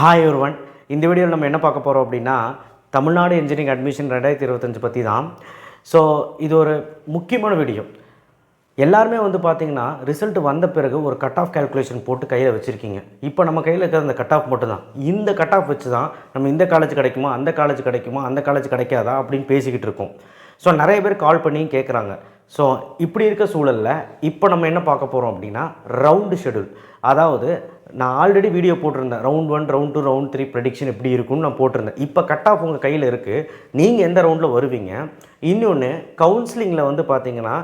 Hi ஒருவன் இந்த வீடியோவில் நம்ம என்ன பார்க்க போகிறோம் அப்படின்னா தமிழ்நாடு இன்ஜினியரிங் அட்மிஷன் ரெண்டாயிரத்தி இருபத்தஞ்சு பற்றி தான். ஸோ இது ஒரு முக்கியமான வீடியோ எல்லாருமே வந்து பார்த்தீங்கன்னா ரிசல்ட் வந்த பிறகு ஒரு கட் ஆஃப் கால்குலேஷன் போட்டு கையில் வச்சுருக்கீங்க. இப்போ நம்ம கையில் இருக்கிற அந்த கட் ஆஃப் மட்டும்தான். இந்த கட் ஆஃப் வச்சு தான் நம்ம இந்த காலேஜ் கிடைக்குமா அந்த காலேஜ் கிடைக்குமா அந்த காலேஜ் கிடைக்காதா அப்படின்னு பேசிக்கிட்டு இருக்கோம். ஸோ நிறைய பேர் கால் பண்ணி கேட்குறாங்க ஸோ இப்படி இருக்க சூழலில் இப்போ நம்ம என்ன பார்க்க போகிறோம் அப்படின்னா ரவுண்டு ஷெடியூல் அதாவது நான் ஆல்ரெடி வீடியோ போட்டிருந்தேன். Round one round two round three prediction எப்படி இருக்கும்னு நான் போட்டிருந்தேன். இப்போ கட் ஆஃப் உங்கள் கையில் இருக்குது நீங்கள் எந்த ரவுண்டில் வருவீங்க? இன்னொன்று கவுன்சிலிங்கில் வந்து பார்த்தீங்கன்னா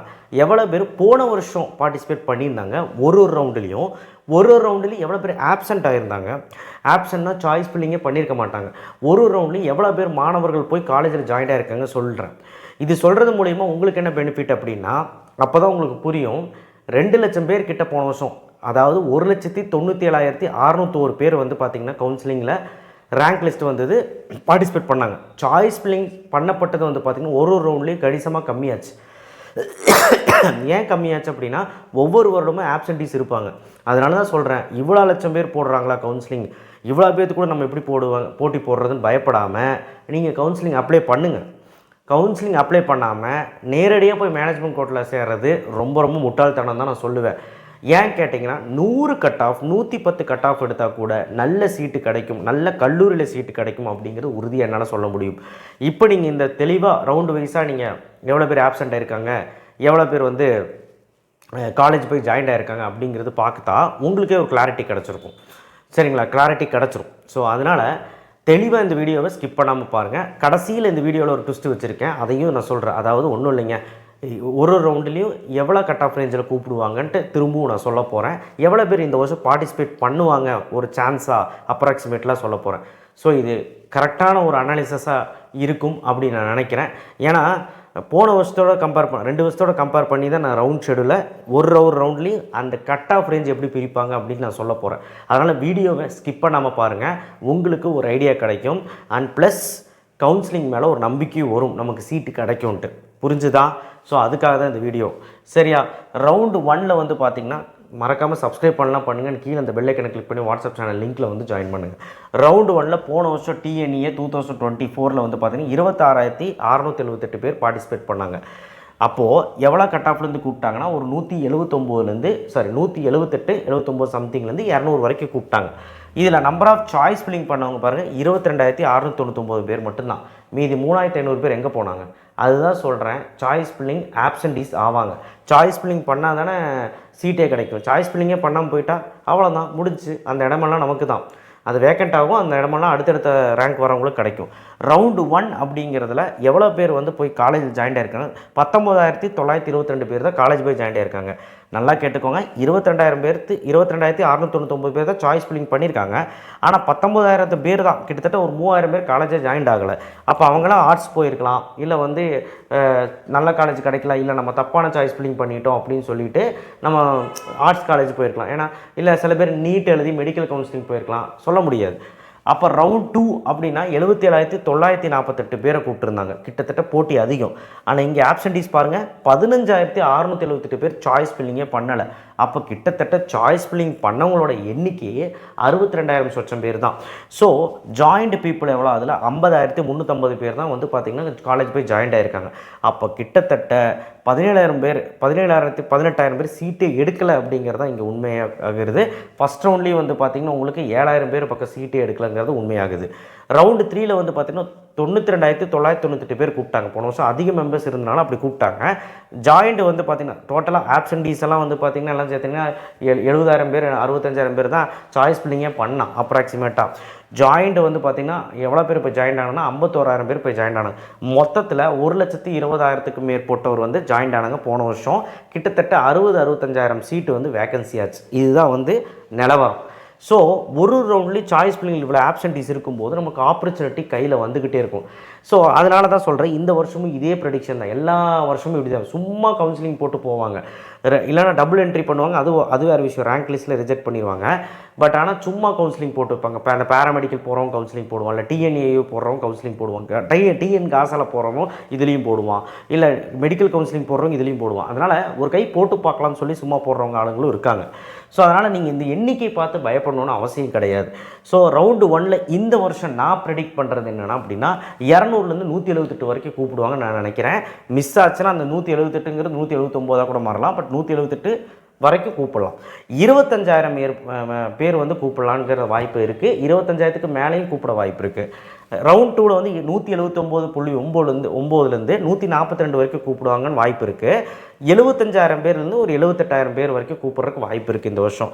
எவ்வளோ பேர் போன வருஷம் பார்ட்டிசிபேட் பண்ணியிருந்தாங்க. ஒரு ஒரு ரவுண்டுலேயும் ஒரு ஒரு ரவுண்டுலேயும் எவ்வளோ பேர் ஆப்சண்ட் ஆகியிருந்தாங்க ஆப்சண்ட்னா சாய்ஸ் ஃபில்லிங்கே பண்ணியிருக்க மாட்டாங்க. ஒரு ஒரு ரவுண்ட்லேயும் எவ்வளோ பேர் மாணவர்கள் போய் காலேஜில் ஜாயின் ஆகிருக்காங்க சொல்கிறேன் இது சொல்கிறது மூலிமா உங்களுக்கு என்ன பெனிஃபிட் அப்படின்னா அப்போ தான் உங்களுக்கு புரியும் ரெண்டு லட்சம் பேர் கிட்ட போன வருஷம் அதாவது ஒரு லட்சத்தி தொண்ணூற்றி ஏழாயிரத்தி அறநூத்தோரு பேர் வந்து பார்த்திங்கன்னா கவுன்சிலிங்கில் ரேங்க் லிஸ்ட் வந்தது பார்ட்டிசிபேட் பண்ணாங்க. சாய்ஸ் பில்லிங் பண்ணப்பட்டது வந்து பார்த்திங்கன்னா ஒரு ஒரு ரவுண்ட்லேயும் கணிசமாக கம்மியாச்சு. ஏன் கம்மியாச்சு அப்படின்னா ஒவ்வொரு வருடமும் ஆப்சன்டீஸ் இருப்பாங்க. அதனால தான் சொல்கிறேன் இவ்வளோ லட்சம் பேர் போடுறாங்களா கவுன்சிலிங் இவ்வளோ பேர்த்து கூட நம்ம எப்படி போடுவாங்க போட்டி போடுறதுன்னு பயப்படாமல் நீங்கள் கவுன்சிலிங் அப்ளை பண்ணுங்கள் கவுன்சிலிங் அப்ளை பண்ணாமல் நேரடியாக போய் மேனேஜ்மெண்ட் கோர்ட்டில் சேர்றது ரொம்ப ரொம்ப முட்டாள்தனம் தான் நான் சொல்லுவேன். ஏன் கேட்டிங்கன்னா நூறு கட் ஆஃப் நூற்றி பத்து கட் ஆஃப் எடுத்தால் கூட நல்ல சீட்டு கிடைக்கும் நல்ல கல்லூரியில் சீட்டு கிடைக்கும் அப்படிங்கிறது உறுதியாக என்னால் சொல்ல முடியும். இப்போ நீங்கள் இந்த தெளிவாக ரவுண்டு வைஸாக நீங்கள் எவ்வளோ பேர் ஆப்சண்ட் ஆயிருக்காங்க எவ்வளோ பேர் வந்து காலேஜ் போய் ஜாயின் ஆயிருக்காங்க அப்படிங்கிறது பார்க்கத்தா உங்களுக்கே ஒரு கிளாரிட்டி கிடச்சிருக்கும். சரிங்களா? கிளாரிட்டி கிடச்சிரும். ஸோ அதனால் தெளிவாக இந்த வீடியோவை ஸ்கிப் பண்ணாமல் பாருங்கள் கடைசியில் இந்த வீடியோவில் ஒரு ட்விஸ்ட் வச்சுருக்கேன். அதையும் நான் சொல்கிறேன் அதாவது ஒன்றும் இல்லைங்க. ஒரு ஒரு ரவுண்டுலேயும் எவ்வளோ கட் ஆஃப் ரேஞ்சில் கூப்பிடுவாங்கன்ட்டு திரும்பவும் நான் சொல்ல போகிறேன் எவ்வளோ பேர் இந்த வருஷம் பார்ட்டிசிபேட் பண்ணுவாங்க? ஒரு சான்ஸாக அப்ராக்சிமேட்லாம் சொல்ல போகிறேன் ஸோ இது கரெக்டான ஒரு அனாலிசஸாக இருக்கும் அப்படின்னு நான் நினைக்கிறேன். ஏன்னா போன வருஷத்தோட கம்பேர் பண்ண ரெண்டு வருஷத்தோட கம்பேர் பண்ணி தான் நான் ரவுண்ட் ஷெடியூலில் ஒரு ஒரு ரவுண்ட்லேயும் அந்த கட் ஆஃப் ரேஞ்ச் எப்படி பிரிப்பாங்க அப்படின்னு நான் சொல்ல போகிறேன் அதனால் வீடியோவை ஸ்கிப் பண்ணாமல் பாருங்கள் உங்களுக்கு ஒரு ஐடியா கிடைக்கும். அண்ட் ப்ளஸ் கவுன்சிலிங் மேலே ஒரு நம்பிக்கையும் வரும். நமக்கு சீட்டு கிடைக்கும்ன்ட்டு. புரிஞ்சுதா? ஸோ அதுக்காக தான் இந்த வீடியோ சரியா? ரவுண்டு ஒனில் வந்து பார்த்திங்கன்னா மறக்காமல் சப்ஸ்கிரைப் பண்ணலாம் பண்ணுங்கன்னு கீழே அந்த பெல்லைக்கனை கிளிக் பண்ணி வாட்ஸ்அப் சேனல் லிங்க்கில் வந்து ஜாயின் பண்ணுங்கள் ரவுண்டு ஒனில் போன வருஷம் டிஎன்இஏ டூ தௌசண்ட் டுவெண்ட்டி ஃபோரில் வந்து பார்த்தீங்கன்னா இருபத்தாறாயிரத்தி அறநூற்றி எழுபத்தெட்டு பேர் பார்ட்டிசிபேட் பண்ணாங்க. அப்போது எவ்வளோ கட் ஆஃப்லேருந்து கூப்பிட்டாங்கன்னா ஒரு நூற்றி எழுபத்தொம்போதுலேருந்து சாரி நூற்றி எழுபத்தெட்டு எழுபத்தொம்போது சம்திங்லேருந்து இரநூறு வரைக்கும் கூப்பிட்டாங்க. இதில் நம்பர் ஆஃப் சாய்ஸ் ஃபில்லிங் பண்ணவங்க பாருங்கள் இருபத்தி ரெண்டாயிரத்தி அறுநூத்தொண்ணூத்தொம்பது பேர் மட்டும்தான். மீதி மூணாயிரத்தி ஐநூறு பேர் எங்கே போனாங்க? அதுதான் சொல்கிறேன் சாய்ஸ் ஃபில்லிங் ஆப்சன்டீஸ் ஆவாங்க. சாய்ஸ் ஃபில்லிங் பண்ணால் தானே சீட்டே கிடைக்கும். சாய்ஸ் ஃபில்லிங்கே பண்ணாமல் போயிட்டா அவ்வளோதான் முடிஞ்சு அந்த இடமெல்லாம் நமக்கு தான் அது வேக்கண்ட் ஆகும் அந்த இடமெல்லாம் அடுத்தடுத்த ரேங்க் வரவங்களுக்கு கிடைக்கும். ரவுண்டு ஒன் அப்படிங்கிறதுல எவ்வளோ பேர் வந்து போய் காலேஜ் ஜாயின் ஆயிருக்காங்க? பத்தொம்போதாயிரத்தி தொள்ளாயிரத்தி இருபத்தி ரெண்டு பேர் தான் காலேஜ் போய் ஜாயின் ஆயிருக்காங்க. நல்லா கேட்டுக்கோங்க. இருபத்திரெண்டாயிரம் பேர்த்து இருபத்திரெண்டாயிரத்தி அறுநூத்தொண்ணூத்தொம்பது பேர் தான் சாய்ஸ் ஃபில்லிங் பண்ணியிருக்காங்க. ஆனால் பத்தொம்போதாயிரத்து பேர் தான். கிட்டத்தட்ட ஒரு மூவாயிரம் பேர் காலேஜை ஜாயின் ஆகலை. அப்போ அவங்களாம் ஆர்ட்ஸ் போயிருக்கலாம். இல்லை வந்து நல்ல காலேஜ் கிடைக்கல இல்லை நம்ம தப்பான சாய்ஸ் ஃபில்லிங் பண்ணிட்டோம் அப்படின்னு சொல்லிட்டு நம்ம ஆர்ட்ஸ் காலேஜ் போயிருக்கலாம். ஏன்னா இல்லை சில பேர் நீட் எழுதி மெடிக்கல் கவுன்சிலிங் போயிருக்கலாம். சொல்ல முடியாது. அப்போ ரவுண்ட் டூ அப்படின்னா எழுபத்தி ஏழாயிரத்தி தொள்ளாயிரத்தி நாற்பத்தெட்டு பேரை கூப்பிட்டுருந்தாங்க. கிட்டத்தட்ட போட்டி அதிகம். ஆனால் இங்கே ஆப்சன்டீஸ் பாருங்கள் பதினஞ்சாயிரத்தி அறுநூற்றி எழுபத்தெட்டு பேர் சாய்ஸ் ஃபில்லிங்கே பண்ணலை. அப்போ கிட்டத்தட்ட சாய்ஸ் ஃபில்லிங் பண்ணவங்களோட எண்ணிக்கையே அறுபத்தி ரெண்டாயிரம் சொச்சம் பேர் தான். ஸோ ஜாயிண்ட் பீப்புள் எவ்வளோ அதில் ஐம்பதாயிரத்தி முந்நூற்றம்பது பேர் தான் வந்து பார்த்திங்கன்னா காலேஜ் போய் ஜாயின்ட் ஆயிருக்காங்க. அப்போ கிட்டத்தட்ட பதினேழாயிரம் பேர் பதினேழாயிரத்தி பதினெட்டாயிரம் பேர் சீட்டே எடுக்கலை அப்படிங்கிறது தான் இங்கே உண்மையாகிறது. ஃபஸ்ட் ரவுண்ட்லேயும் வந்து பார்த்திங்கன்னா உங்களுக்கு ஏழாயிரம் பேர் பக்கம் சீட்டே எடுக்கலைங்கிறது உண்மையாகுது. ரவுண்டு த்ரீயில் வந்து பார்த்திங்கன்னா தொண்ணூற்றி ரெண்டாயிரத்தி தொள்ளாயிரத்தி தொண்ணூத்தெட்டு பேர் கூப்பிட்டாங்க. போன வருஷம் அதிக மெம்பர்ஸ் இருந்தனால அப்படி கூப்பிட்டாங்க. ஜாயிண்ட் வந்து பார்த்திங்கன்னா டோட்டலாக ஆப்சண்டீஸ் எல்லாம் வந்து பார்த்திங்கன்னா எல்லாம் சேர்த்திங்கன்னா எழு எழுபதாயிரம் பேர் அறுபத்தஞ்சாயிரம் பேர் தான் சாய்ஸ் பில்லிங்கே பண்ணான் அப்ராக்சிமேட்டாக ஜாயிண்ட் வந்து பார்த்திங்கன்னா எவ்வளோ பேர் இப்போ ஜாயின் ஆனாங்கன்னா ஐம்பத்தோராயிரம் பேர் போய் ஜாயின் ஆனாங்க. மொத்தத்தில் ஒரு லட்சத்தி இருபதாயிரத்துக்கு மேற்பட்டவர் வந்து ஜாயின் ஆனாங்க போன வருஷம். கிட்டத்தட்ட அறுபது அறுபத்தஞ்சாயிரம் சீட்டு வந்து வேகன்சி ஆச்சு. இதுதான் வந்து நிலவரம். ஸோ ஒரு ரவுண்ட்லேயும் சாய்ஸ் பிள்ளைங்களுக்கு இவ்வளோ ஆப்சன்டீஸ் இருக்கும்போது நமக்கு ஆப்பர்ச்சுனிட்டி கையில் வந்துக்கிட்டே இருக்கும். ஸோ அதனால தான் சொல்கிறேன் இந்த வருஷமும் இதே ப்ரெடிக்ஷன் தான். எல்லா வருஷமும் இப்படி தான் சும்மா கவுன்சிலிங் போட்டு போவாங்க. இல்லைன்னா டபுள் என்ட்ரி பண்ணுவாங்க அது அது வேறு விஷயம். ரேங்க் லிஸ்ட்டில் ரிஜெக்ட் பண்ணிடுவாங்க பட் ஆனால் சும்மா கவுன்சிலிங் போட்டு வைப்பாங்க இப்போ அந்த பேராமெடிக்கல் போகிறவங்க கவுன்சிலிங் போடுவான் இல்லை டிஎன்ஏயோ போடுறவங்க கவுன்சிலிங் போடுவாங்க. டிஎன் டிஎன் காசால போகிறவங்க இதுலேயும் போடுவான். இல்லை மெடிக்கல் கவுன்சிலிங் போடுறவங்க இதுலேயும் போடுவான். அதனால் ஒரு கை போட்டு பார்க்கலாம்னு சொல்லி சும்மா போடுறவங்க ஆளுங்களும் இருக்காங்க. ஸோ அதனால் நீங்கள் இந்த எண்ணிக்கை பார்த்து பயப்படணும்னு அவசியம் கிடையாது. ஸோ ரவுண்டு ஒன்ல இந்த வருஷம் நான் ப்ரெடிக்ட் பண்ணுறது என்னென்னா அப்படின்னா இரநூறு இரநூறுலேருந்து நூற்றி எழுபத்தெட்டு வரைக்கும் கூப்பிடுவாங்க நான் நினைக்கிறேன். மிஸ் ஆச்சுன்னா அந்த நூற்றி எழுபத்தெட்டுங்கிறது நூற்றி எழுபத்தொம்போதாக கூட மாறலாம். பட் நூற்றி எழுபத்தெட்டு வரைக்கும் கூப்பிடலாம். இருபத்தஞ்சாயிரம் பேர் பேர் வந்து கூப்பிடலாங்கிற வாய்ப்பு இருக்குது இருபத்தஞ்சாயிரத்துக்கு மேலேயும் கூப்பிட வாய்ப்பு இருக்குது ரவுண்ட் டூவில் வந்து நூற்றி எழுபத்தொம்போது புள்ளி ஒம்போதுலேருந்து ஒம்போதுலேருந்து நூற்றி நாற்பத்தி ரெண்டு வரைக்கும் கூப்பிடுவாங்கன்னு வாய்ப்பு இருக்குது எழுபத்தஞ்சாயிரம் பேர்லேருந்து ஒரு எழுபத்தெட்டாயிரம் பேர் வரைக்கும் கூப்பிட்றதுக்கு வாய்ப்பு இருக்குது இந்த வருஷம்.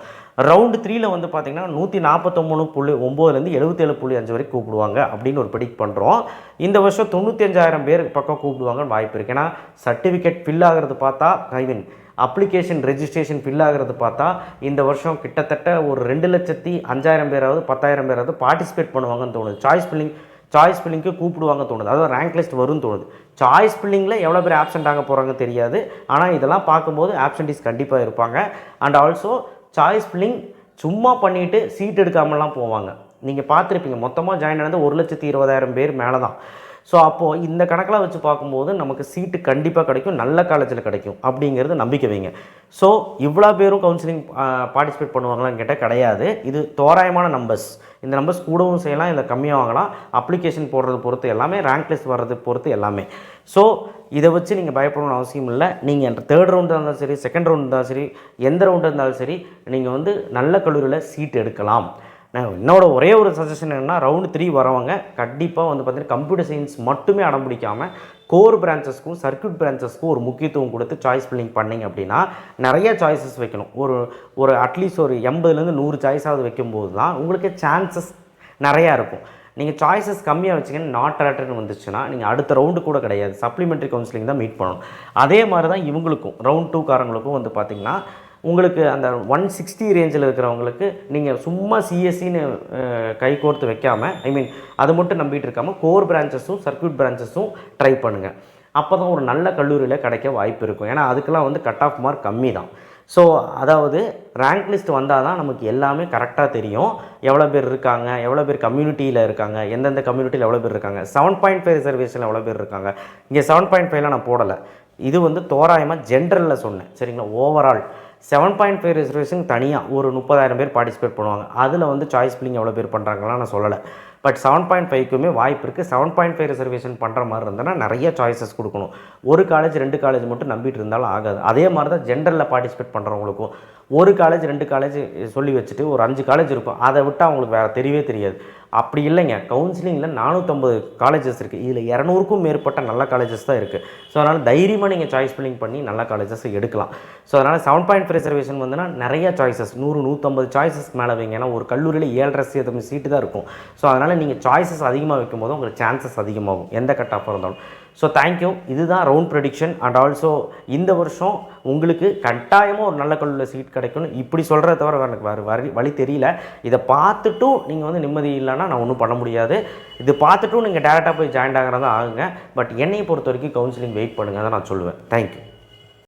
ரவுண்டு த்ரீயில் வந்து பார்த்திங்கன்னா நூற்றி நாற்பத்தொம்பது புள்ளி ஒம்போதுலேருந்து எழுபத்தேழு புள்ளி அஞ்சு வரைக்கும் கூப்பிடுவாங்க அப்படின்னு ஒரு ப்ரெடிக்ட் பண்ணுறோம் இந்த வருஷம் தொண்ணூத்தஞ்சாயிரம் பேர் பக்கம் கூப்பிடுவாங்கன்னு வாய்ப்பு இருக்குது ஏன்னா சர்டிஃபிகேட் ஃபில் ஆகிறது பார்த்தா I mean application registration fill ஆகிறது பார்த்தா இந்த வருஷம் கிட்டத்தட்ட ஒரு ரெண்டு லட்சத்தி அஞ்சாயிரம் பேராவது பத்தாயிரம் பேராவது பார்ட்டிசிபேட் பண்ணுவாங்கன்னு தோணுது. சாய்ஸ் ஃபில்லிங் சாய்ஸ் ஃபில்லிங்க்கு கூப்பிடுவாங்க தோணுது. அதாவது ரேங்க் லிஸ்ட் வரும்னு தோணுது. சாய்ஸ் ஃபில்லிங்கில் எவ்வளோ பேர் ஆப்சண்ட் ஆக போகிறாங்க தெரியாது. ஆனால் இதெல்லாம் பார்க்கும்போது ஆப்சென்டிஸ் கண்டிப்பாக இருப்பாங்க. அண்ட் ஆல்சோ சாய்ஸ் ஃபில்லிங் சும்மா பண்ணிவிட்டு சீட் எடுக்காமலாம் போவாங்க. நீங்கள் பார்த்துருப்பீங்க மொத்தமாக ஜாயின் ஆனது ஒரு லட்சத்தி இருபதாயிரம் பேர் மேலே தான் ஸோ அப்போது இந்த கணக்கெலாம் வச்சு பார்க்கும்போது நமக்கு சீட்டு கண்டிப்பாக கிடைக்கும் நல்ல காலேஜில் கிடைக்கும் அப்படிங்கிறது நம்பிக்கை வைங்க. ஸோ இவ்வளோ பேரும் கவுன்சிலிங் பார்ட்டிசிபேட் பண்ணுவாங்களான்னு கேட்டால் கிடையாது. இது தோராயமான நம்பர்ஸ் இந்த நம்பர்ஸ் கூடவும் செய்யலாம் இல்லை கம்மியாக வாங்கலாம். அப்ளிகேஷன் போடுறது பொறுத்து எல்லாமே ரேங்க் லிஸ்ட் வர்றது பொறுத்து எல்லாமே. ஸோ இதை வச்சு நீங்கள் பயப்படணும்னு அவசியம் இல்லை. நீங்கள் தேர்ட் ரவுண்டாக இருந்தாலும் சரி செகண்ட் ரவுண்ட் இருந்தாலும் சரி எந்த ரவுண்டாக இருந்தாலும் சரி நீங்கள் வந்து நல்ல கல்லூரியில் சீட் எடுக்கலாம். நான் என்னோட ஒரே ஒரு சஜஷன் என்னென்னா ரவுண்டு த்ரீ வரவங்க கண்டிப்பாக வந்து பார்த்தீங்கன்னா கம்ப்யூட்டர் சயின்ஸ் மட்டுமே அடம் பிடிக்காமல் கோர் பிரான்ச்சஸ்க்கும் சர்க்யூட் பிரான்ச்சஸ்க்கும் ஒரு முக்கியத்துவம் கொடுத்து சாய்ஸ் பில்லிங் பண்ணிங்க அப்படின்னா நிறைய சாய்ஸஸ் வைக்கணும். ஒரு ஒரு அட்லீஸ்ட் ஒரு எண்பதுலேருந்து நூறு சாய்ஸாவது வைக்கும்போது தான் உங்களுக்கு சான்சஸ் நிறையா இருக்கும். நீங்கள் சாய்ஸஸ் கம்மியாக வச்சிங்கன்னா நாட் அலர்ட்னு வந்துச்சுன்னா நீங்கள் அடுத்த ரவுண்டு கூட கிடையாது. சப்ளிமெண்ட்ரி கவுன்சிலிங் தான் மீட் பண்ணணும். அதே மாதிரி தான் இவங்களுக்கும் ரவுண்ட் டூ காரங்களுக்கும் வந்து பார்த்திங்கன்னா உங்களுக்கு அந்த ஒன் சிக்ஸ்டி ரேஞ்சில் இருக்கிறவங்களுக்கு நீங்கள் சும்மா சிஎஸ்சின்னு கைகோர்த்து வைக்காமல் ஐ மீன் அது மட்டும் நம்பிட்டு இருக்காமல் கோர் பிரான்ச்சஸும் சர்க்யூட் பிரான்ச்சஸும் ட்ரை பண்ணுங்கள் அப்போ தான் ஒரு நல்ல கல்லூரியில் கிடைக்க வாய்ப்பு இருக்கும். ஏன்னா அதுக்கெல்லாம் வந்து கட் ஆஃப் மார்க் கம்மி தான் ஸோ அதாவது ரேங்க் லிஸ்ட் வந்தால் தான் நமக்கு எல்லாமே கரெக்டாக தெரியும். எவ்வளோ பேர் இருக்காங்க எவ்வளோ பேர் கம்யூனிட்டியில் இருக்காங்க எந்தெந்த கம்யூனிட்டியில் எவ்வளோ பேர் இருக்காங்க செவன் பாயிண்ட் ஃபைவ் ரிசர்வேஷனில் எவ்வளோ பேர் இருக்காங்க. இங்கே செவன் பாயிண்ட் ஃபைவ்லாம் நான் போடலை. இது வந்து தோராயமாக ஜென்ரலில் சொன்னேன். சரிங்களா? Overall seven point five reservation தனியாக ஒரு முப்பதாயிரம் பேர் பார்ட்டிசிபேட் பண்ணுவாங்க. அதில் வந்து சாய்ஸ் ஃபில்லிங் எவ்வளோ பேர் பண்ணுறாங்கலாம் நான் சொல்லலை. பட் செவன் பாயிண்ட் ஃபைவ்க்குமே வாய்ப்பு இருக்குது செவன் பாயிண்ட் ஃபைவ் ரிசர்வேஷன் பண்ணுற மாதிரி இருந்ததுன்னா நிறைய சாய்ஸஸ் கொடுக்கணும். ஒரு காலேஜ் ரெண்டு காலேஜ் மட்டும் நம்பிட்டு இருந்தாலும் ஆகாது. அதே மாதிரி தான் ஜென்ரலில் பார்ட்டிசிபேட் பண்ணுறவங்களுக்கும் ஒரு காலேஜ் ரெண்டு காலேஜ் சொல்லி வச்சுட்டு ஒரு அஞ்சு காலேஜ் இருக்கும். அதை விட்டால் அவங்களுக்கு வேறு தெரியவே தெரியாது. அப்படி இல்லைங்க. கவுன்சிலிங்கில் நானூற்றம்பது காலேஜஸ் இருக்குது இதில் இரநூறுக்கும் மேற்பட்ட நல்ல காலேஜஸ் தான் இருக்குது ஸோ அதனால் தைரியமாக நீங்கள் சாய்ஸ் ஃபில்லிங் பண்ணி நல்ல காலேஜஸ் எடுக்கலாம். ஸோ அதனால் செவன் பாயிண்ட் ரிசர்வேஷன் வந்துன்னா நிறைய சாய்ஸஸ் நூறு நூற்றம்பது சாய்ஸஸ் மேலே வைங்க. ஏன்னா ஒரு கல்லூரியில் ஏழரை சதவீதம் சீட்டு தான் இருக்கும். ஸோ அதனால் நீங்கள் சாய்ஸஸ் அதிகமாக வைக்கும்போது உங்களுக்கு சான்சஸ் அதிகமாகும். எந்த கட் ஆஃபாக இருந்தாலும். ஸோ தேங்க்யூ இதுதான் ரவுண்ட் ப்ரெடிக்ஷன் அண்ட் ஆல்சோ இந்த வருஷம் உங்களுக்கு கட்டாயமாக ஒரு நல்ல கல்லூரியில் சீட் கிடைக்கும்னு இப்படி சொல்கிறத தவிர எனக்கு வேறு வரி வழி தெரியல. இதை பார்த்துட்டும் நீங்கள் வந்து நிம்மதி இல்லைன்னா நான் ஒன்றும் பண்ண முடியாது. இது பார்த்துட்டும் நீங்கள் டேரெக்டாக போய் ஜாயின் ஆகிறதா ஆகுங்க. பட் என்னையை பொறுத்த வரைக்கும் கவுன்சிலிங் வெயிட் பண்ணுங்க தான் நான் சொல்லுவேன். தேங்க்யூ